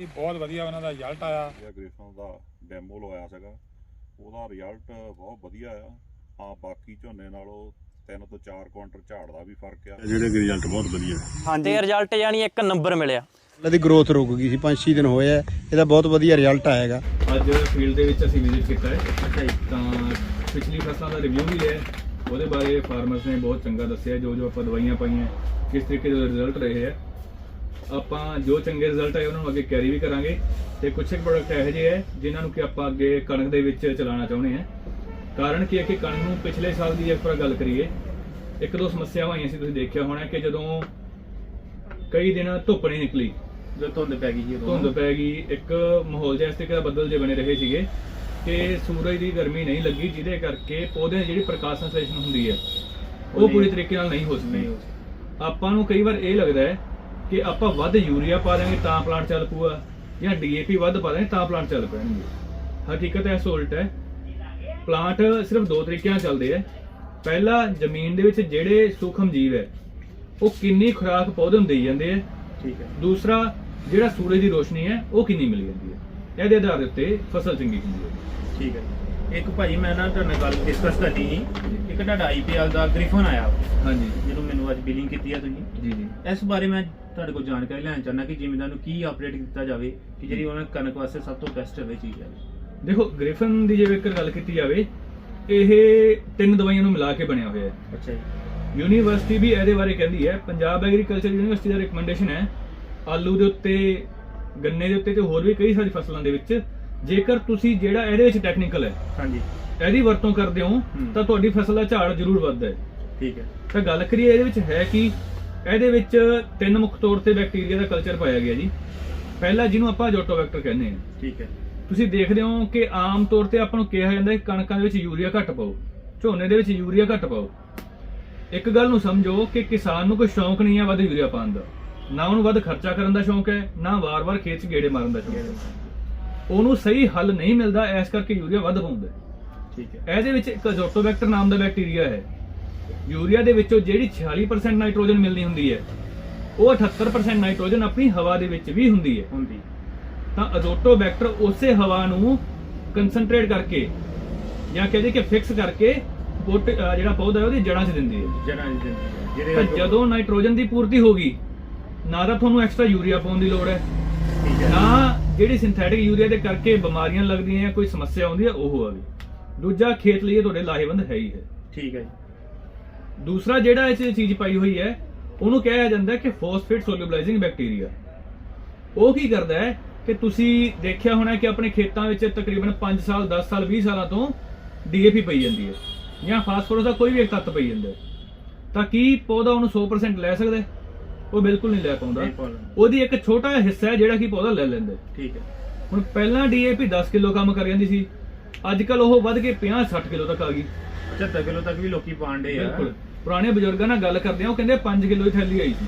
ਇਹ ਬਹੁਤ ਵਧੀਆ ਉਹਨਾਂ ਦਾ ਰਿਜ਼ਲਟ ਆਇਆ। ਜਿਹੜਾ ਗ੍ਰੇਫਨ ਦਾ ਡੈਮੋ ਲਵਾਇਆ ਸੀਗਾ। ਉਹਦਾ ਰਿਜ਼ਲਟ ਬਹੁਤ ਵਧੀਆ ਆ। ਹਾਂ ਬਾਕੀ ਝੋਨੇ ਨਾਲੋਂ 3 ਤੋਂ 4 ਕੁਇੰਟਲ ਝਾੜ ਦਾ ਵੀ ਫ਼ਰਕ ਆ। ਜਿਹੜੇ ਰਿਜ਼ਲਟ ਬਹੁਤ ਵਧੀਆ। ਤੇ ਰਿਜ਼ਲਟ ਯਾਨੀ ਇੱਕ ਨੰਬਰ ਮਿਲਿਆ। ਇਹਦੀ ਗਰੋਥ ਰੁਕ ਗਈ ਸੀ 5-6 ਦਿਨ ਹੋਏ ਆ। ਇਹਦਾ ਬਹੁਤ ਵਧੀਆ ਰਿਜ਼ਲਟ ਆਏਗਾ। ਅੱਜ ਫੀਲਡ ਦੇ ਵਿੱਚ ਅਸੀਂ ਵਿਜ਼ਿਟ ਕੀਤਾ ਹੈ। ਅੱਛਾ ਤਾਂ ਪਿਛਲੀ ਫਸਲਾਂ ਦਾ ਰਿਵਿਊ ਵੀ ਲਿਆ ਹੈ। ਉਹਦੇ ਬਾਰੇ ਫਾਰਮਰਸ ਨੇ ਬਹੁਤ ਚੰਗਾ ਦੱਸਿਆ। ਜੋ ਜੋ ਆਪਾਂ ਦਵਾਈਆਂ ਪਾਈਆਂ ਕਿਸ ਤਰੀਕੇ ਦੇ ਰਿਜ਼ਲਟ ਰਹੇ ਹੈ ਆਪਾਂ ਜੋ ਚੰਗੇ ਰਿਜ਼ਲਟ ਆਏ ਉਹਨਾਂ ਨੂੰ ਅੱਗੇ ਕੈਰੀ ਵੀ ਕਰਾਂਗੇ ਤੇ ਕੁਝ ਇੱਕ ਪ੍ਰੋਡਕਟ ਇਹੋ ਜਿਹੇ ਹੈ ਜਿਨ੍ਹਾਂ ਨੂੰ ਕਿ ਆਪਾਂ ਅੱਗੇ ਕਣਕ ਦੇ ਵਿੱਚ ਚਲਾਉਣਾ ਚਾਹੁੰਦੇ ਹਾਂ। ਕਾਰਨ ਕੀ ਹੈ ਕਿ ਕਣਕ ਨੂੰ ਪਿਛਲੇ ਸਾਲ ਦੀ ਜੇ ਆਪਾਂ ਗੱਲ ਕਰੀਏ ਇੱਕ ਦੋ ਸਮੱਸਿਆਵਾਂ ਆਈਆਂ ਸੀ ਤੁਸੀਂ ਦੇਖਿਆ ਹੋਣਾ ਕਿ ਜਦੋਂ ਕਈ ਦਿਨ ਧੁੱਪ ਨਹੀਂ ਨਿਕਲੀ ਜੋ ਧੁੰਦ ਪੈ ਗਈ ਸੀ ਧੁੰਦ ਪੈ ਗਈ ਇੱਕ ਮਾਹੌਲ ਜਿਹਾ ਇਸ ਤਰੀਕੇ ਦਾ ਬੱਦਲ ਜੇ ਬਣੇ ਰਹੇ ਸੀਗੇ ਕਿ ਸੂਰਜ ਦੀ ਗਰਮੀ ਨਹੀਂ ਲੱਗੀ ਜਿਹਦੇ ਕਰਕੇ ਪੌਦਿਆਂ ਦੀ ਜਿਹੜੀ ਪ੍ਰਕਾਸ਼ ਸੰਸ਼ਲੇਸ਼ਣ ਹੁੰਦੀ ਹੈ ਉਹ ਪੂਰੀ ਤਰੀਕੇ ਨਾਲ ਨਹੀਂ ਹੋ ਸਕਦੀ। ਆਪਾਂ ਨੂੰ ਕਈ ਵਾਰ ਇਹ ਲੱਗਦਾ ਹੈ ਕਿ ਆਪਾਂ ਵੱਧ ਯੂਰੀਆ ਪਾ ਦਾਂਗੇ ਤਾਂ ਪਲਾਂਟ ਚੱਲ ਪੂਗਾ ਜਾਂ ਡੀਏਪੀ ਵੱਧ ਪਾ ਦਾਂਗੇ ਤਾਂ ਪਲਾਂਟ ਚੱਲ ਪੈਣਗੇ। ਹਕੀਕਤ ਇਸ ਉਲਟ ਹੈ। ਪਲਾਂਟ ਸਿਰਫ ਦੋ ਤਰੀਕਿਆਂ ਨਾਲ ਚੱਲਦੇ ਆ। ਪਹਿਲਾ ਜ਼ਮੀਨ ਦੇ ਵਿੱਚ ਜਿਹੜੇ ਸੂਖਮ ਜੀਵ ਹੈ ਉਹ ਕਿੰਨੀ ਖੁਰਾਕ ਪੌਦੇ ਨੂੰ ਦੇਈ ਜਾਂਦੇ ਆ। ਠੀਕ ਹੈ। ਦੂਸਰਾ ਜਿਹੜਾ ਸੂਰਜ ਦੀ ਰੋਸ਼ਨੀ ਹੈ ਉਹ ਕਿੰਨੀ ਮਿਲ ਜਾਂਦੀ ਹੈ। ਇਹਦੇ ਆਧਾਰ ਉੱਤੇ ਫਸਲ ਚੰਗੀ ਹੁੰਦੀ ਹੈ। ਠੀਕ ਹੈ। ਇੱਕ ਭਾਈ ਮੈਂ ਨਾ ਤੁਹਾਡੇ ਨਾਲ ਗੱਲ ਡਿਸਕਸ ਕਰਨੀ ਸੀ। ਇੱਕ ਤੁਹਾਡਾ ਆਈਪੀਐਲ ਦਾ ਗ੍ਰਿਫਨ ਆਇਆ। ਹਾਂਜੀ। ਜਿਹਨੂੰ ਮੈਨੂੰ ਅੱਜ ਬਿਲਿੰਗ ਕੀਤੀ ਆ ਤੁਸੀਂ। ਜੀ ਜੀ। ਇਸ ਬਾਰੇ ਮੈਂ ਤੁਹਾਡੇ ਕੋਲ ਜਾਣਕਾਰੀ ਲੈਣਾ ਚਾਹੁੰਦਾ ਕਿ ਜ਼ਿਮੀਂਦਾਰ ਨੂੰ ਕੀ ਅਪਡੇਟ ਕੀਤਾ ਜਾਵੇ ਕਿ ਜਿਹੜੀ ਉਹਨਾਂ ਕਣਕ ਵਾਸਤੇ ਸਭ ਤੋਂ ਬੈਸਟ ਹੋਵੇ ਚੀਜ਼ ਹੈ। ਦੇਖੋ ਗ੍ਰਿਫਨ ਦੀ ਜੇ ਜੇਕਰ ਗੱਲ ਕੀਤੀ ਜਾਵੇ ਇਹ ਤਿੰਨ ਦਵਾਈਆਂ ਨੂੰ ਮਿਲਾ ਕੇ ਬਣਿਆ ਹੋਇਆ ਹੈ। ਅੱਛਾ ਜੀ। ਯੂਨੀਵਰਸਿਟੀ ਵੀ ਇਹਦੇ ਬਾਰੇ ਕਹਿੰਦੀ ਹੈ ਪੰਜਾਬ ਐਗਰੀਕਲਚਰ ਯੂਨੀਵਰਸਿਟੀ ਦਾ ਰეკਮੈਂਡੇਸ਼ਨ ਹੈ ਆਲੂ ਦੇ ਉੱਤੇ ਗੰਨੇ ਦੇ ਉੱਤੇ ਤੇ ਹੋਰ ਵੀ ਕਈ ਸਾਰੀ ਫਸਲਾਂ ਦੇ ਵਿੱਚ ਜੇਕਰ ਤੁਸੀਂ ਜਿਹੜਾ ਇਹਦੇ ਵਿੱਚ ਟੈਕਨੀਕਲ ਹੈ ਹਾਂਜੀ। ਇਹਦੀ ਵਰਤੋਂ ਕਰਦੇ ਹੋ ਹੂੰ। ਤਾਂ ਤੁਹਾਡੀ ਫਸਲ ਦਾ ਝਾੜ ਜ਼ਰੂਰ ਵੱਧਦਾ ਹੈ। ਠੀਕ ਹੈ। ਤਾਂ ਗੱਲ ਕਰੀਏ ਇਹਦੇ ਵਿੱਚ ਹੈ ਕਿ ਇਹਦੇ ਵਿੱਚ ਤਿੰਨ ਮੁੱਖ ਤੌਰ ਤੇ ਬੈਕਟੀਰੀਆ ਦਾ ਕਲਚਰ ਪਾਇਆ ਗਿਆ ਜੀ। ਪਹਿਲਾ ਜਿਹਨੂੰ ਆਪਾਂ ਜੋਟੋਬੈਕਟਰ ਕਹਿੰਦੇ ਹਾਂ। ਠੀਕ ਹੈ। ਤੁਸੀਂ ਦੇਖਦੇ ਹੋ ਕਿ ਆਮ ਤੌਰ ਤੇ ਆਪਾਂ ਨੂੰ ਕਿਹਾ ਜਾਂਦਾ ਹੈ ਕਣਕਾਂ ਦੇ ਵਿੱਚ ਯੂਰੀਆ ਘੱਟ ਪਾਓ ਝੋਨੇ ਦੇ ਵਿੱਚ ਯੂਰੀਆ ਘੱਟ ਪਾਓ। ਇੱਕ ਗੱਲ ਨੂੰ ਸਮਝੋ ਕਿ ਕਿਸਾਨ ਨੂੰ ਕੋਈ ਸ਼ੌਂਕ ਨਹੀਂ ਹੈ ਵੱਧ ਯੂਰੀਆ ਪਾਉਣ ਦਾ। ਨਾ ਉਹਨੂੰ ਵੱਧ ਖਰਚਾ ਕਰਨ ਦਾ ਸ਼ੌਂਕ ਹੈ ਨਾ ਵਾਰ-ਵਾਰ ਖੇਤ 'ਚ ਗੇੜੇ ਮਾਰਨ ਦਾ ਸ਼ੌਂਕ ਹੈ। ਉਹਨੂੰ ਸਹੀ ਹੱਲ ਨਹੀਂ ਮਿਲਦਾ ਇਸ ਕਰਕੇ ਯੂਰੀਆ ਵੱਧ ਪਾਉਂਦਾ ਠੀਕ ਹੈ। ਇਹਦੇ ਵਿੱਚ ਇੱਕ ਅਜ਼ੋਟੋਬੈਕਟਰ ਨਾਮ ਦਾ ਬੈਕਟੀਰੀਆ ਹੈ। ਯੂਰੀਆ ਦੇ ਵਿੱਚੋਂ ਜਿਹੜੀ 46% ਨਾਈਟ੍ਰੋਜਨ ਮਿਲਣੀ ਹੁੰਦੀ ਹੈ ਉਹ 78% ਨਾਈਟ੍ਰੋਜਨ ਆਪਣੀ ਹਵਾ ਦੇ ਵਿੱਚ ਵੀ ਹੁੰਦੀ ਹੈ। ਹੁੰਦੀ। ਤਾਂ ਅਜ਼ੋਟੋਬੈਕਟਰ ਉਸੇ ਹਵਾ ਨੂੰ ਕੰਸੈਂਟਰੇਟ ਕਰਕੇ ਜਾਂ ਕਹਿੰਦੇ ਕਿ ਫਿਕਸ ਕਰਕੇ ਜਿਹੜਾ ਪੌਦਾ ਹੈ ਉਹਦੀ ਜੜ੍ਹਾਂ 'ਚ ਦਿੰਦੀ ਹੈ। ਜਨਾਂ ਦੀ ਜ਼ਿੰਦਗੀ ਹੈ। ਜਦੋਂ ਨਾਈਟ੍ਰੋਜਨ ਦੀ ਪੂਰਤੀ ਹੋ ਗਈ ਨਾ ਤਾਂ ਤੁਹਾਨੂੰ ਐਕਸਟਰਾ ਯੂਰੀਆ ਪਾਉਣ ਦੀ ਲੋੜ ਹੈ ਨਾ ਜਿਹੜੀ ਸਿੰਥੈਟਿਕ ਯੂਰੀਆ ਦੇ ਕਰਕੇ ਬਿਮਾਰੀਆਂ ਲੱਗਦੀਆਂ ਜਾਂ ਕੋਈ ਸਮੱਸਿਆ ਆਉਂਦੀ ਹੈ ਉਹ ਆਵੇ ਦੂਜਾ ਖੇਤ ਲਈ ਤੁਹਾਡੇ ਲਾਹੇਵੰਦ ਹੈ ਹੀ ਹੈ। ਠੀਕ ਹੈ ਜੀ। ਦੂਸਰਾ ਜਿਹੜਾ ਇਹ ਚੀਜ਼ ਪਾਈ ਹੋਈ ਹੈ ਉਹਨੂੰ ਕਿਹਾ ਜਾਂਦਾ ਕਿ ਫੋਸਫੇਟ ਸੋਲੂਬਲਾਈਜ਼ਿੰਗ ਬੈਕਟੀਰੀਆ ਉਹ ਕੀ ਕਰਦਾ ਹੈ ਕਿ ਤੁਸੀਂ ਦੇਖਿਆ ਹੋਣਾ ਕਿ ਆਪਣੇ ਖੇਤਾਂ ਵਿੱਚ ਤਕਰੀਬਨ 5 ਸਾਲ 10 ਸਾਲ 20 ਸਾਲਾਂ ਤੋਂ ਡੀਏਪੀ ਪਈ ਜਾਂਦੀ ਹੈ ਜਾਂ ਫਾਸਫੋਰਸ ਦਾ ਕੋਈ ਵੀ ਇੱਕ ਤੱਤ ਪਈ ਜਾਂਦਾ ਤਾਂ ਕੀ ਪੌਦਾ ਉਹਨੂੰ 100% ਲੈ ਸਕਦਾ? ਉਹ ਬਿਲਕੁਲ ਨਹੀਂ ਲੈ ਪਾਉਂਦਾ। ਉਹਦੀ ਇੱਕ ਛੋਟਾ ਹਿੱਸਾ ਹੈ ਜਿਹੜਾ ਕਿ ਪੌਦਾ ਲੈ ਲੈਂਦਾ। ਠੀਕ ਹੈ। ਹੁਣ ਪਹਿਲਾਂ ਡੀਏਪੀ 10 ਕਿਲੋ ਕੰਮ ਕਰ ਜਾਂਦੀ ਸੀ। ਅੱਜ ਕੱਲ ਉਹ ਵੱਧ ਕੇ 50 60 ਕਿਲੋ ਤੱਕ ਆ ਗਈ। 75 ਕਿਲੋ ਤੱਕ ਵੀ ਲੋਕੀ ਪਾਉਂਦੇ ਆ। ਬਿਲਕੁਲ। ਪੁਰਾਣੇ ਬਜ਼ੁਰਗਾਂ ਨਾਲ ਗੱਲ ਕਰਦੇ ਆ ਉਹ ਕਹਿੰਦੇ 5 ਕਿਲੋ ਦੀ ਥੈਲੀ ਆਈ ਸੀ।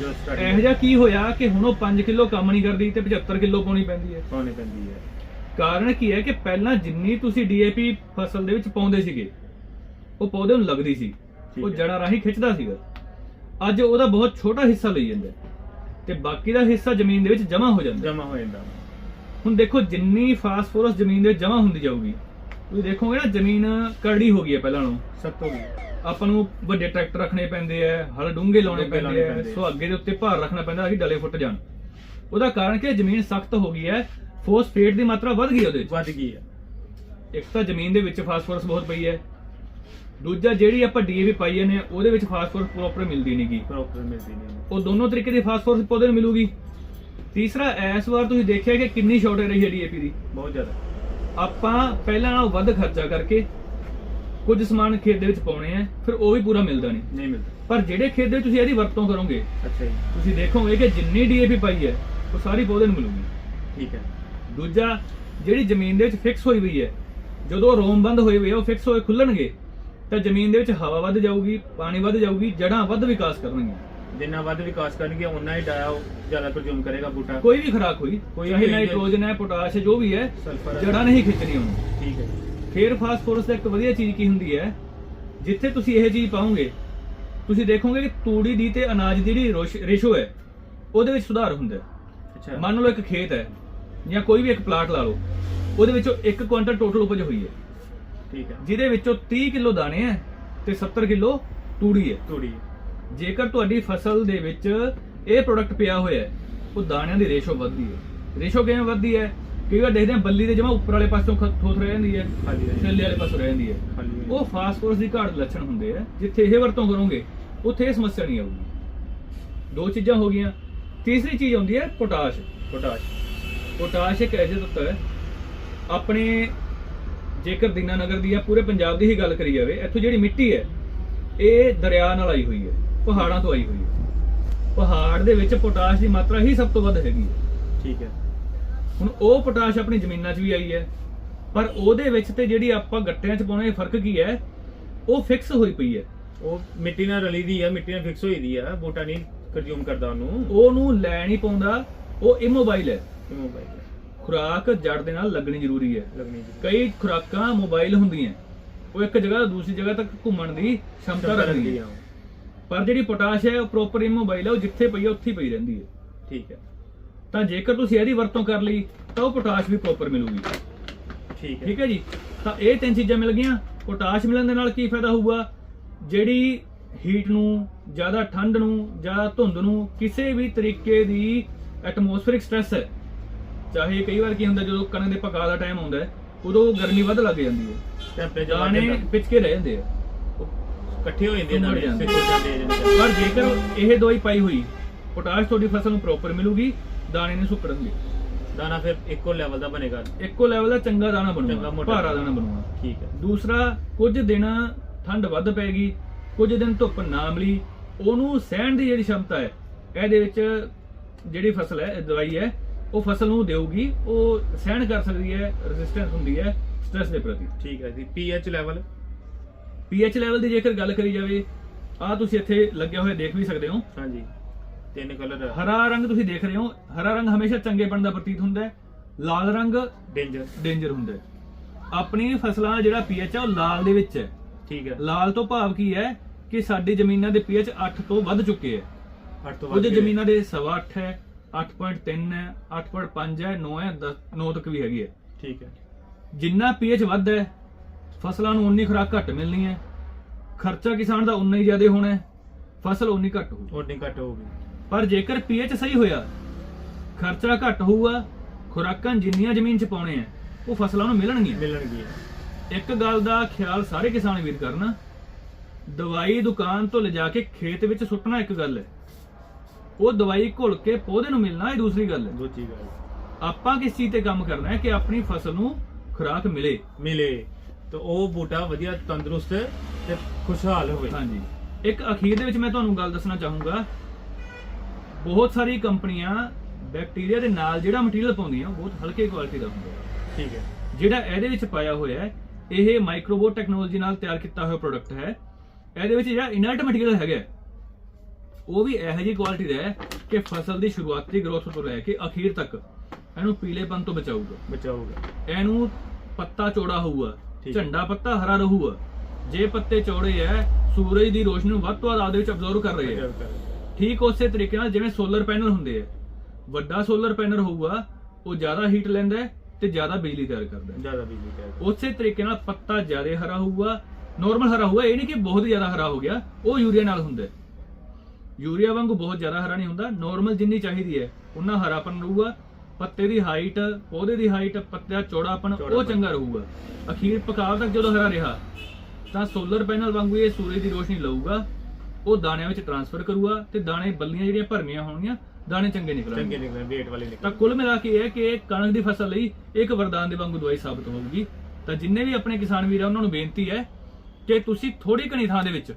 ਜੋ ਇਹੋ ਸਟਾਰਟਿੰਗ ਜਿਹਾ ਕੀ ਹੋਇਆ ਕਿ ਹੁਣ ਉਹ 5 ਕਿਲੋ ਕੰਮ ਨਹੀਂ ਕਰਦੀ ਤੇ 75 ਕਿਲੋ ਪਾਉਣੀ ਪੈਂਦੀ ਹੈ? ਪਾਉਣੀ ਪੈਂਦੀ ਹੈ। ਕਾਰਨ ਕੀ ਹੈ ਕਿ ਪਹਿਲਾਂ ਜਿੰਨੀ ਤੁਸੀਂ ਡੀਏਪੀ ਫਸਲ ਦੇ ਵਿੱਚ ਪਾਉਂਦੇ ਸੀਗੇ ਉਹ ਪੌਦੇ ਨੂੰ ਲੱਗਦੀ ਸੀ। ਉਹ। ਜੜਾਂ ਰਾਹੀਂ ਖਿੱਚਦਾ ਸੀਗਾ। ਅੱਜ ਉਹਦਾ ਬਹੁਤ ਛੋਟਾ ਹਿੱਸਾ ਲਈ ਜਾਂਦਾ ਤੇ ਬਾਕੀ ਦਾ ਹਿੱਸਾ ਜ਼ਮੀਨ ਦੇ ਵਿੱਚ ਜਮ੍ਹਾਂ ਹੋ ਜਾਂਦਾ ਹੈ। ਜਮਾ ਹੋ ਜਾਂਦਾ। ਹੁਣ ਦੇਖੋ ਜਿੰਨੀ ਫਾਸਫੋਰਸ ਜ਼ਮੀਨ ਦੇ ਵਿੱਚ ਜਮ੍ਹਾਂ ਹੁੰਦੀ ਜਾਊਗੀ ਤੁਸੀਂ ਦੇਖੋਗੇ ਨਾ ਜ਼ਮੀਨ ਕਰੜੀ ਹੋ ਗਈ ਹੈ ਪਹਿਲਾਂ ਨਾਲੋਂ। ਸਖਤ ਹੋ ਗਈ। ਆਪਾਂ ਨੂੰ ਵੱਡੇ ਟਰੈਕਟਰ ਰੱਖਣੇ ਪੈਂਦੇ ਆ ਹਲ ਡੂੰਘੇ ਲਾਉਣੇ ਡੂੰਘੇ ਲਾਉਣੇ ਪੈਂਦੇ ਆ ਪੈਂਦੇ ਆ। ਸੁਹਾਗੇ ਦੇ ਉੱਤੇ ਭਾਰ ਰੱਖਣਾ ਪੈਂਦਾ ਕਿ ਡਲੇ ਫੁੱਟ ਜਾਣ। ਉਹਦਾ ਕਾਰਨ ਕਿ ਜ਼ਮੀਨ ਸਖਤ ਹੋ ਗਈ ਹੈ ਫੋਸਫੇਟ ਦੀ ਮਾਤਰਾ ਵੱਧ ਗਈ ਉਹਦੇ ਵਿੱਚ। ਵੱਧ ਗਈ ਹੈ। ਇੱਕ ਤਾਂ ਜ਼ਮੀਨ ਦੇ ਵਿੱਚ ਫਾਸਫੋਰਸ ਬਹੁਤ ਪਈ ਹੈ। ਦੂਜਾ ਜਿਹੜੀ ਆਪਾਂ ਡੀਏਪੀ ਪਾਈ ਨੇ ਉਹਦੇ ਵਿੱਚ ਫਾਸਫੋਰਸ ਪ੍ਰੋਪਰ ਮਿਲਦੀ ਨਹੀਂਗੀ ਪ੍ਰੋਪਰ ਮਿਲਦੀ ਨਹੀਂ ਉਹ ਦੋਨੋਂ ਤਰੀਕੇ ਦੀ ਫਾਸਫੋਰਸ ਪੌਦੇ ਨੂੰ ਮਿਲੂਗੀ। ਤੀਸਰਾ ਇਸ ਵਾਰ ਤੁਸੀਂ ਦੇਖਿਆ ਕਿ ਕਿੰਨੀ ਸ਼ਾਰਟੇਜ ਰਹੀ ਹੈ ਡੀਏਪੀ ਦੀ? ਬਹੁਤ ਜ਼ਿਆਦਾ। ਆਪਾਂ ਪਹਿਲਾਂ ਨਾਲੋਂ ਵੱਧ ਖਰਚਾ ਕਰਕੇ ਕੁਝ ਸਮਾਨ ਖੇਤ ਦੇ ਵਿੱਚ ਪਾਉਣੇ ਆ ਫਿਰ ਉਹ ਵੀ ਪੂਰਾ ਮਿਲਦਾ ਨਹੀਂ। ਨਹੀਂ ਮਿਲਦਾ। ਪਰ ਜਿਹੜੇ ਖੇਤ ਦੇ ਵਿੱਚ ਤੁਸੀਂ ਇਹਦੀ ਵਰਤੋਂ ਕਰੋਗੇ ਅੱਛਾ ਜੀ। ਤੁਸੀਂ ਦੇਖੋਗੇ ਕਿ ਜਿੰਨੀ ਡੀਏਪੀ ਪਾਈ ਹੈ ਉਹ ਸਾਰੀ ਪੌਦੇ ਨੂੰ ਮਿਲੂਗੀ। ਠੀਕ ਹੈ। ਦੂਜਾ ਜਿਹੜੀ ਜ਼ਮੀਨ ਦੇ ਵਿੱਚ ਫਿਕਸ ਹੋਈ ਹੋਈ ਹੈ ਜਦੋਂ ਰੋਮ ਬੰਦ ਹੋਏ ਹੋਏ ਆ ਉਹ ਫਿਕਸ ਹੋਏ ਖੁੱਲਣਗੇ ਤਾਂ ਜ਼ਮੀਨ ਦੇ ਵਿੱਚ ਹਵਾ ਵੱਧ ਜਾਊਗੀ ਪਾਣੀ ਵੱਧ ਜਾਊਗੀ ਜੜਾਂ ਵੱਧ ਵਿਕਾਸ ਕਰਨਗੀਆਂ। ਜਿੰਨਾ ਵੱਧ ਵਿਕਾਸ ਕਰਨਗੇ ਉਨਾ ਹੀ ਡਾਇਆ ਜ਼ਿਆਦਾ ਕੰਜ਼ੂਮ ਕਰੇਗਾ ਬੂਟਾ। ਕੋਈ ਵੀ ਖਰਾਕ ਹੋਈ ਕੋਈ ਵੀ ਨਾਈਟ੍ਰੋਜਨ ਹੈ ਪੋਟਾਸ਼ ਹੈ ਜੋ ਵੀ ਹੈ ਸਲਫਰ ਜੜਾਂ ਨਹੀਂ ਖਿੱਚਣੀ ਉਹਨੂੰ। ਠੀਕ ਹੈ ਫੇਰ ਫਾਸਫੋਰਸ ਦਾ ਇੱਕ ਵਧੀਆ ਚੀਜ਼ ਕੀ ਹੁੰਦੀ ਹੈ ਜਿੱਥੇ ਤੁਸੀਂ ਇਹ ਚੀਜ਼ ਪਾਓਗੇ ਤੁਸੀਂ ਦੇਖੋਗੇ ਕਿ ਤੂੜੀ ਦੀ ਤੇ ਅਨਾਜ ਦੀ ਜਿਹੜੀ ਰੇਸ਼ੋ ਹੈ ਉਹਦੇ ਵਿੱਚ ਸੁਧਾਰ ਹੁੰਦਾ ਅੱਛਾ। ਮੰਨ ਲਓ ਇੱਕ ਖੇਤ ਹੈ ਜਾਂ ਕੋਈ ਵੀ ਇੱਕ ਪਲਾਟ ਲਾ ਲਓ ਉਹਦੇ ਵਿੱਚੋਂ 1 ਕੁਇੰਟਲ ਟੋਟਲ ਉਪਜ ਹੋਈ ਹੈ। ਠੀਕ ਹੈ। ਜਿਹਦੇ ਵਿੱਚੋਂ 30 ਕਿਲੋ ਦਾਣੇ ਹੈ ਤੇ 70 ਕਿਲੋ ਤੂੜੀ ਹੈ। ਤੂੜੀ ਜੇਕਰ ਤੁਹਾਡੀ ਫਸਲ ਦੇ ਵਿੱਚ ਇਹ ਪ੍ਰੋਡਕਟ ਪਿਆ ਹੋਇਆ ਹੈ ਉਹ ਦਾਣਿਆਂ ਦੀ ਰੇਸ਼ੋ ਵੱਧਦੀ ਹੈ। ਰੇਸ਼ੋ ਕਿਵੇਂ ਵੱਧਦੀ ਹੈ? ਕਈ ਵਾਰ ਦੇਖਦੇ ਹਾਂ ਬੱਲੀ ਦੇ ਜਮਾ ਉੱਪਰ ਵਾਲੇ ਪਾਸੋਂ ਖ- ਥੋਥ ਰਹਿ ਜਾਂਦੀ ਹੈ। ਰਹਿ ਥੱਲੇ ਵਾਲੇ ਪਾਸੋਂ ਰਹਿ ਜਾਂਦੀ ਹੈ। ਖਾਲੀ ਉਹ ਫਾਸਫੋਰਸ ਦੀ ਘਾਟ ਦੇ ਲੱਛਣ ਹੁੰਦੇ ਆ ਜਿੱਥੇ ਇਹ ਵਰਤੋਂ ਕਰੋਗੇ ਉੱਥੇ ਇਹ ਸਮੱਸਿਆ ਨਹੀਂ ਆਊਗੀ। ਦੋ ਚੀਜ਼ਾਂ ਹੋ ਗਈਆਂ। ਤੀਸਰੀ ਚੀਜ਼ ਆਉਂਦੀ ਹੈ ਪੋਟਾਸ਼। ਪੋਟਾਸ਼। ਪੋਟਾਸ਼ ਇੱਕ ਐਸੇ ਤੱਤ ਹੈ ਆਪਣੇ ਜੇਕਰ ਦੀਨਾਨਗਰ ਦੀ ਜਾਂ ਪੂਰੇ ਪੰਜਾਬ ਦੀ ਹੀ ਗੱਲ ਕਰੀ ਜਾਵੇ ਇੱਥੋਂ ਜਿਹੜੀ ਮਿੱਟੀ ਹੈ ਇਹ ਦਰਿਆ ਨਾਲ ਆਈ ਹੋਈ ਹੈ ਪਹਾੜਾਂ ਤੋਂ ਆਈ ਹੋਈ ਹੈ। ਪਹਾੜ ਦੇ ਵਿੱਚ ਪੋਟਾਸ਼ ਦੀ ਮਾਤਰਾ ਹੀ ਸਭ ਤੋਂ ਵੱਧ ਹੈਗੀ ਹੈ। ਠੀਕ ਹੈ। ਹੁਣ ਉਹ ਪੋਟਾਸ਼ ਆਪਣੀ ਜ਼ਮੀਨਾਂ 'ਚ ਵੀ ਆਈ ਹੈ ਪਰ ਉਹਦੇ ਵਿੱਚ ਤੇ ਜਿਹੜੀ ਆਪਾਂ ਗੱਟਿਆਂ 'ਚ ਪਾਉਣੇ ਫ਼ਰਕ ਕੀ ਹੈ? ਉਹ ਫਿਕਸ ਹੋਈ ਪਈ ਹੈ। ਉਹ ਮਿੱਟੀ ਨਾਲ ਰਲੀ ਦੀ ਆ ਮਿੱਟੀ ਨਾਲ ਫਿਕਸ ਹੋਈ ਦੀ ਆ ਬੂਟਾ ਨਹੀਂ ਕੰਜ਼ੂਮ ਕਰਦਾ ਉਹਨੂੰ। ਉਹਨੂੰ ਲੈ ਨਹੀਂ ਪਾਉਂਦਾ ਉਹ ਇਮੋਬਾਈਲ ਹੈ। ਮੋਬਾਈਲ ਖੁਰਾਕ ਜੜ ਦੇ ਨਾਲ ਲੱਗਣੀ ਜ਼ਰੂਰੀ ਹੈ। ਲੱਗਣੀ ਜੀ ਕਈ ਖੁਰਾਕਾਂ ਮੋਬਾਈਲ ਹੁੰਦੀਆਂ। ਉਹ ਇੱਕ ਜਗ੍ਹਾ ਤੋਂ ਦੂਸਰੀ ਜਗ੍ਹਾ ਤੱਕ ਘੁੰਮਣ ਦੀ ਸ਼ਮਤਾ ਰੱਖਦੀ ਹੈ। ਪਰ ਜਿਹੜੀ ਪੋਟਾਸ਼ ਹੈ ਉਹ ਪ੍ਰੋਪਰ ਇਮੋਬਾਈਲ ਹੈ ਉਹ ਜਿੱਥੇ ਪਈ ਹੈ ਉੱਥੇ ਹੀ ਪਈ ਰਹਿੰਦੀ ਹੈ। ਠੀਕ ਹੈ। ਤਾਂ ਜੇਕਰ ਤੁਸੀਂ ਇਹਦੀ ਵਰਤੋਂ ਕਰ ਲਈ ਤਾਂ ਉਹ ਪੋਟਾਸ਼ ਵੀ ਪ੍ਰੋਪਰ ਮਿਲੂਗੀ। ਠੀਕ ਹੈ। ਠੀਕ ਹੈ ਜੀ? ਤਾਂ ਇਹ ਤਿੰਨ ਚੀਜ਼ਾਂ ਮਿਲ ਗਈਆਂ। ਪੋਟਾਸ਼ ਮਿਲਣ ਦੇ ਨਾਲ ਕੀ ਫਾਇਦਾ ਹੋਊਗਾ? ਜਿਹੜੀ ਹੀਟ ਨੂੰ ਜ਼ਿਆਦਾ ਠੰਡ ਨੂੰ ਜਾਂ ਧੁੰਦ ਨੂੰ ਕਿਸੇ ਵੀ ਤਰੀਕੇ ਦੀ ਐਟਮੋਸਫੇਰਿਕ ਸਟ੍ਰੈਸ ਹੈ ਚਾਹੇ ਕਈ ਵਾਰ ਕੀ ਹੁੰਦਾ ਜਦੋਂ ਕਣਕ ਦੇ ਪਕਾ ਦਾ ਟਾਈਮ ਆਉਂਦਾ ਹੈ ਉਦੋਂ ਗਰਮੀ ਵੱਧ ਲੱਗ ਜਾਂਦੀ ਹੈ। ਟੈਂਪਰੇਚਰ ਦਾਣੇ ਪਿੱਛ ਕੇ ਰਹਿ ਜਾਂਦੇ ਆ। ਇਕੱਠੇ ਹੋ ਜਾਂਦੇ ਜਾਂਦੇ ਪਰ ਜੇਕਰ ਇਹ ਦਵਾਈ ਪਾਈ ਹੋਈ ਪੋਟਾਸ਼ ਤੁਹਾਡੀ ਫਸਲ ਨੂੰ ਪ੍ਰੋਪਰ ਮਿਲੂਗੀ ਦਾਣੇ ਨਹੀਂ ਸੁੱਕਣਗੇ ਦਾਣਾ ਫਿਰ ਇੱਕੋ ਲੈਵਲ ਦਾ ਬਣੇਗਾ। ਇੱਕੋ ਲੈਵਲ ਦਾ ਚੰਗਾ ਦਾਣਾ ਚੰਗਾ ਬਣੂਗਾ ਮੋਟਾ ਭਾਰਾ ਦਾਣਾ ਬਣੂਗਾ। ਠੀਕ ਹੈ। ਦੂਸਰਾ ਕੁਝ ਦਿਨ ਠੰਡ ਵੱਧ ਪੈਗੀ ਕੁਝ ਦਿਨ ਧੁੱਪ ਨਾ ਮਿਲੀ ਉਹਨੂੰ ਸਹਿਣ ਦੀ ਜਿਹੜੀ ਸ਼ਮਤਾ ਹੈ ਇਹਦੇ ਵਿੱਚ ਜਿਹੜੀ ਫਸਲ ਹੈ ਇਹ ਦਵਾਈ ਹੈ ਉਹ ਫਸਲ ਨੂੰ ਦੇਊਗੀ ਉਹ ਸਹਿਣ ਕਰ ਸਕਦੀ ਹੈ ਰੈਜ਼ਿਸਟੈਂਸ ਹੁੰਦੀ ਹੈ ਸਟ੍ਰੈਸ ਦੇ ਪ੍ਰਤੀ। ਠੀਕ ਹੈ ਜੀ। ਪੀਐਚ ਲੈਵਲ ਪੀਐਚ ਲੈਵਲ ਦੀ ਜੇਕਰ ਗੱਲ ਕਰੀ ਜਾਵੇ ਆ ਤੁਸੀਂ ਇੱਥੇ ਲੱਗਿਆ ਹੋਇਆ ਦੇਖ ਵੀ ਸਕਦੇ ਹੋ। ਹਾਂਜੀ। ਤਿੰਨ ਕਲਰ ਹਰਾ ਰੰਗ ਤੁਸੀਂ ਦੇਖ ਰਹੇ ਹੋ। ਹਰਾ ਰੰਗ ਹਮੇਸ਼ਾ ਚੰਗੇਪਣ ਦਾ ਪ੍ਰਤੀਤ ਹੁੰਦਾ ਹੈ। ਲਾਲ ਰੰਗ ਡੇਂਜਰ ਡੇਂਜਰ ਹੁੰਦਾ ਹੈ। ਆਪਣੀ ਫਸਲਾਂ ਦਾ ਜਿਹੜਾ ਪੀਐਚ ਹੈ ਉਹ ਲਾਲ ਦੇ ਵਿੱਚ ਹੈ। ਠੀਕ ਹੈ। ਲਾਲ ਤੋਂ ਭਾਵ ਕੀ ਹੈ ਕਿ ਸਾਡੀ ਜ਼ਮੀਨਾਂ ਦੇ ਪੀਐਚ 8 ਤੋਂ ਵੱਧ ਚੁੱਕੇ ਹੈ। 8 ਤੋਂ ਵੱਧ ਜ਼ਮੀਨਾਂ ਦੇ 8.5 ਹੈ 8.3 ਹੈ 8.5 ਹੈ 9 ਹੈ 9 ਤੱਕ ਵੀ ਹੈਗੀ ਹੈ। ਠੀਕ ਹੈ। ਜਿੰਨਾ ਪੀਐਚ ਵੱਧ ਹੈ ਫਸਲਾਂ ਨੂੰ ਉਨੀ ਖੁਰਾਕ ਘੱਟ ਮਿਲਣੀ ਹੈ। ਖਰਚਾ ਕਿਸਾਨ ਦਾ ਉਨਾ ਹੀ ਜ਼ਿਆਦਾ ਹੋਣਾ ਹੈ। ਫਸਲ ਉਨੀ ਘੱਟ ਹੋਊ ਹੋਰਡਿੰਗ ਘੱਟ ਹੋਊਗੀ। ਪਰ ਜੇਕਰ ਪੀਐਚ ਸਹੀ ਹੋਇਆ ਖਰਚਾ ਘੱਟ ਹੋਊਗਾ ਖੁਰਾਕਾਂ ਜਿੰਨੀਆਂ ਜ਼ਮੀਨ 'ਚ ਪਾਉਣੇ ਆ ਉਹ ਫਸਲਾਂ ਨੂੰ ਮਿਲਣਗੀਆਂ। ਮਿਲਣਗੀ ਇੱਕ ਗੱਲ ਦਾ ਖਿਆਲ ਸਾਰੇ ਕਿਸਾਨ ਵੀਰ ਕਰਨਾ। ਦਵਾਈ ਦੁਕਾਨ ਤੋਂ ਲਿਜਾ ਕੇ ਖੇਤ ਵਿੱਚ ਸੁੱਟਣਾ ਇੱਕ ਗੱਲ ਹੈ। ਉਹ ਦਵਾਈ ਘੁਲ ਕੇ ਪੌਦੇ ਨੂੰ ਮਿਲਣਾ ਇਹ ਦੂਸਰੀ ਗੱਲ ਹੈ। ਦੂਜੀ ਗੱਲ ਆਪਾਂ ਕਿਸ ਚੀਜ਼ ਤੇ ਕੰਮ ਕਰਨਾ ਹੈ ਕਿ ਆਪਣੀ ਫਸਲ ਨੂੰ ਖੁਰਾਕ ਮਿਲੇ? ਮਿਲੇ। ਤਾਂ ਉਹ ਬੂਟਾ ਵਧੀਆ ਤੰਦਰੁਸਤ ਤੇ ਖੁਸ਼ਹਾਲ ਹੋਵੇ। ਹਾਂਜੀ। ਇੱਕ ਅਖੀਰ ਦੇ ਵਿੱਚ ਮੈਂ ਤੁਹਾਨੂੰ ਗੱਲ ਦੱਸਣਾ ਚਾਹੂੰਗਾ ਬਹੁਤ ਸਾਰੀ ਕੰਪਨੀਆਂ ਬੈਕਟੀਰੀਆ ਦੇ ਨਾਲ ਜਿਹੜਾ ਮਟੀਰੀਅਲ ਪਾਉਂਦੀਆਂ ਉਹ ਬਹੁਤ ਹਲਕੇ ਕੁਆਲਿਟੀ ਦਾ ਹੁੰਦਾ। ਹੈ ਠੀਕ ਹੈ। ਜਿਹੜਾ ਇਹਦੇ ਵਿੱਚ ਪਾਇਆ ਹੋਇਆ ਹੈ ਇਹ ਮਾਈਕਰੋਬੋਟ ਟੈਕਨੋਲੋਜੀ ਨਾਲ ਤਿਆਰ ਕੀਤਾ ਹੋਇਆ ਪ੍ਰੋਡਕਟ ਹੈ। ਇਹਦੇ ਵਿੱਚ ਜਿਹੜਾ ਇਨਰਟ ਮਟੀਰੀਅਲ ਹੈਗਾ ਹੈ, ਉਹ ਵੀ ਇਹੋ ਜਿਹੀ ਕੁਆਲਿਟੀ ਦਾ ਹੈ ਕਿ ਫਸਲ ਦੀ ਸ਼ੁਰੂਆਤੀ ਗਰੋਥ ਤੋਂ ਲੈ ਕੇ ਅਖੀਰ ਤੱਕ ਇਹਨੂੰ ਪੀਲੇਪਨ ਤੋਂ ਬਚਾਊਗਾ। ਬਚਾਊਗਾ। ਇਹਨੂੰ ਪੱਤਾ ਚੌੜਾ ਹੋਊਗਾ ਠੀਕ। ਝੰਡਾ ਪੱਤਾ ਹਰਾ ਰਹੂਗਾ। ਜੇ ਪੱਤੇ ਚੌੜੇ ਐ ਸੂਰਜ ਦੀ ਰੋਸ਼ਨੀ ਨੂੰ ਵੱਧ ਤੋਂ ਵੱਧ ਆਪਦੇ ਵਿੱਚ ਅਬਜ਼ਰਵ ਕਰ ਰਹੇ ਆ ਠੀਕ ਉਸੇ ਤਰੀਕੇ ਨਾਲ ਜਿਵੇਂ ਸੋਲਰ ਪੈਨਲ ਹੁੰਦੇ ਆ ਵੱਡਾ ਸੋਲਰ ਪੈਨਲ ਹੋਊਗਾ ਉਹ ਜ਼ਿਆਦਾ ਹੀਟ ਲੈਂਦਾ ਹੈ ਤੇ ਜ਼ਿਆਦਾ ਬਿਜਲੀ ਤਿਆਰ ਕਰਦਾ ਹੈ ਜ਼ਿਆਦਾ ਬਿਜਲੀ ਕਹਿ ਉਸੇ ਤਰੀਕੇ ਨਾਲ ਪੱਤਾ ਜ਼ਿਆਦਾ ਹਰਾ ਹੋਊਗਾ ਨਾਰਮਲ ਹਰਾ ਹੋਊਗਾ ਇਹ ਨਹੀਂ ਕਿ ਬਹੁਤ ਜ਼ਿਆਦਾ ਹਰਾ ਹੋ ਗਿਆ ਉਹ ਯੂਰੀਆ ਨਾਲ ਹੁੰਦਾ ਹੈ। ਯੂਰੀਆ ਵਾਂਗੂ ਬਹੁਤ ਜ਼ਿਆਦਾ ਹਰਾ ਨਹੀਂ ਹੁੰਦਾ ਨਾਰਮਲ ਜਿੰਨੀ ਚਾਹੀਦੀ ਹੈ ਉਹਨਾਂ ਹਰਾਪਨ ਰਹੂਗਾ ਪੱਤੇ ਦੀ ਹਾਈਟ ਪੌਦੇ ਦੀ ਹਾਈਟ ਪੱਤੇ ਦਾ ਚੌੜਾਪਨ ਉਹ ਚੌੜਾਪਨ। ਚੰਗਾ ਰਹੂਗਾ ਅਖੀਰ ਪਕਾਲ ਤੱਕ ਜਦੋਂ ਹਰਾ ਰਿਹਾ ਤਾਂ ਸੋਲਰ ਪੈਨਲ ਵਾਂਗੂ ਇਹ ਸੂਰਜ ਦੀ ਰੋਸ਼ਨੀ ਲਊਗਾ ਉਹ ਦਾਣਿਆਂ ਵਿੱਚ ਟਰਾਂਸਫਰ ਕਰੂਗਾ ਤੇ ਦਾਣੇ ਬੱਲੀਆਂ ਜਿਹੜੀਆਂ ਭਰਮੀਆਂ ਹੋਣਗੀਆਂ ਦਾਣੇ ਚੰਗੇ ਨਿਕਲਣਗੇ। ਚੰਗੇ ਨਿਕਲਣ ਵੇਟ ਵਾਲੇ ਤਾਂ ਨਿਕਲਣ ਕੁੱਲ ਮਿਲਾ ਕੇ ਇਹ ਹੈ ਕਿ ਕਣਕ ਦੀ ਫਸਲ ਲਈ ਇੱਕ ਵਰਦਾਨ ਦੇ ਵਾਂਗੂ ਦਵਾਈ ਸਾਬਤ ਹੋਊਗੀ। ਤਾਂ ਜਿੰਨੇ ਵੀ ਆਪਣੇ ਕਿਸਾਨ ਵੀਰ ਆ ਉਹਨਾਂ ਨੂੰ ਬੇਨਤੀ ਹੈ ਕਿ ਤੁਸੀਂ ਥੋੜੀ ਘਣੀ ਥਾਂ ਦੇ ਵਿੱਚ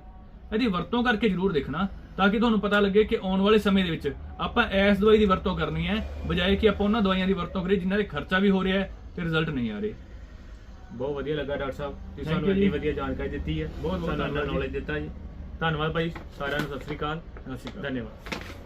ਇਹਦੀ ਵਰਤੋਂ ਕਰਕੇ ਜ਼ਰੂਰ ਦੇਖਣਾ ਤਾਂ ਕਿ ਤੁਹਾਨੂੰ ਪਤਾ ਲੱਗੇ ਕਿ ਆਉਣ ਵਾਲੇ ਸਮੇਂ ਦੇ ਵਿੱਚ ਆਪਾਂ ਇਸ ਦਵਾਈ ਦੀ ਵਰਤੋਂ ਕਰਨੀ ਹੈ ਬਜਾਏ ਕਿ ਆਪਾਂ ਉਹਨਾਂ ਦਵਾਈਆਂ ਦੀ ਵਰਤੋਂ ਕਰੀਏ ਜਿਨ੍ਹਾਂ ਦੇ ਖਰਚਾ ਵੀ ਹੋ ਰਿਹਾ ਹੈ ਤੇ ਰਿਜ਼ਲਟ ਨਹੀਂ ਆ ਰਹੇ। ਬਹੁਤ ਵਧੀਆ ਲੱਗਾ ਡਾਕਟਰ ਸਾਹਿਬ ਤੁਸੀਂ ਸਾਨੂੰ ਇੰਨੀ। ਵਧੀਆ ਜਾਣਕਾਰੀ ਦਿੱਤੀ ਹੈ। ਬਹੁਤ ਬਹੁਤ ਧੰਨਵਾਦ। ਨੌਲੇਜ ਦਿੱਤਾ ਜੀ। ਧੰਨਵਾਦ ਭਾਈ ਸਾਰਿਆਂ ਨੂੰ ਸਤਿ ਸ੍ਰੀ ਅਕਾਲ। ਸਤਿ ਸ਼੍ਰੀ ਅਕਾਲ। ਧੰਨਵਾਦ।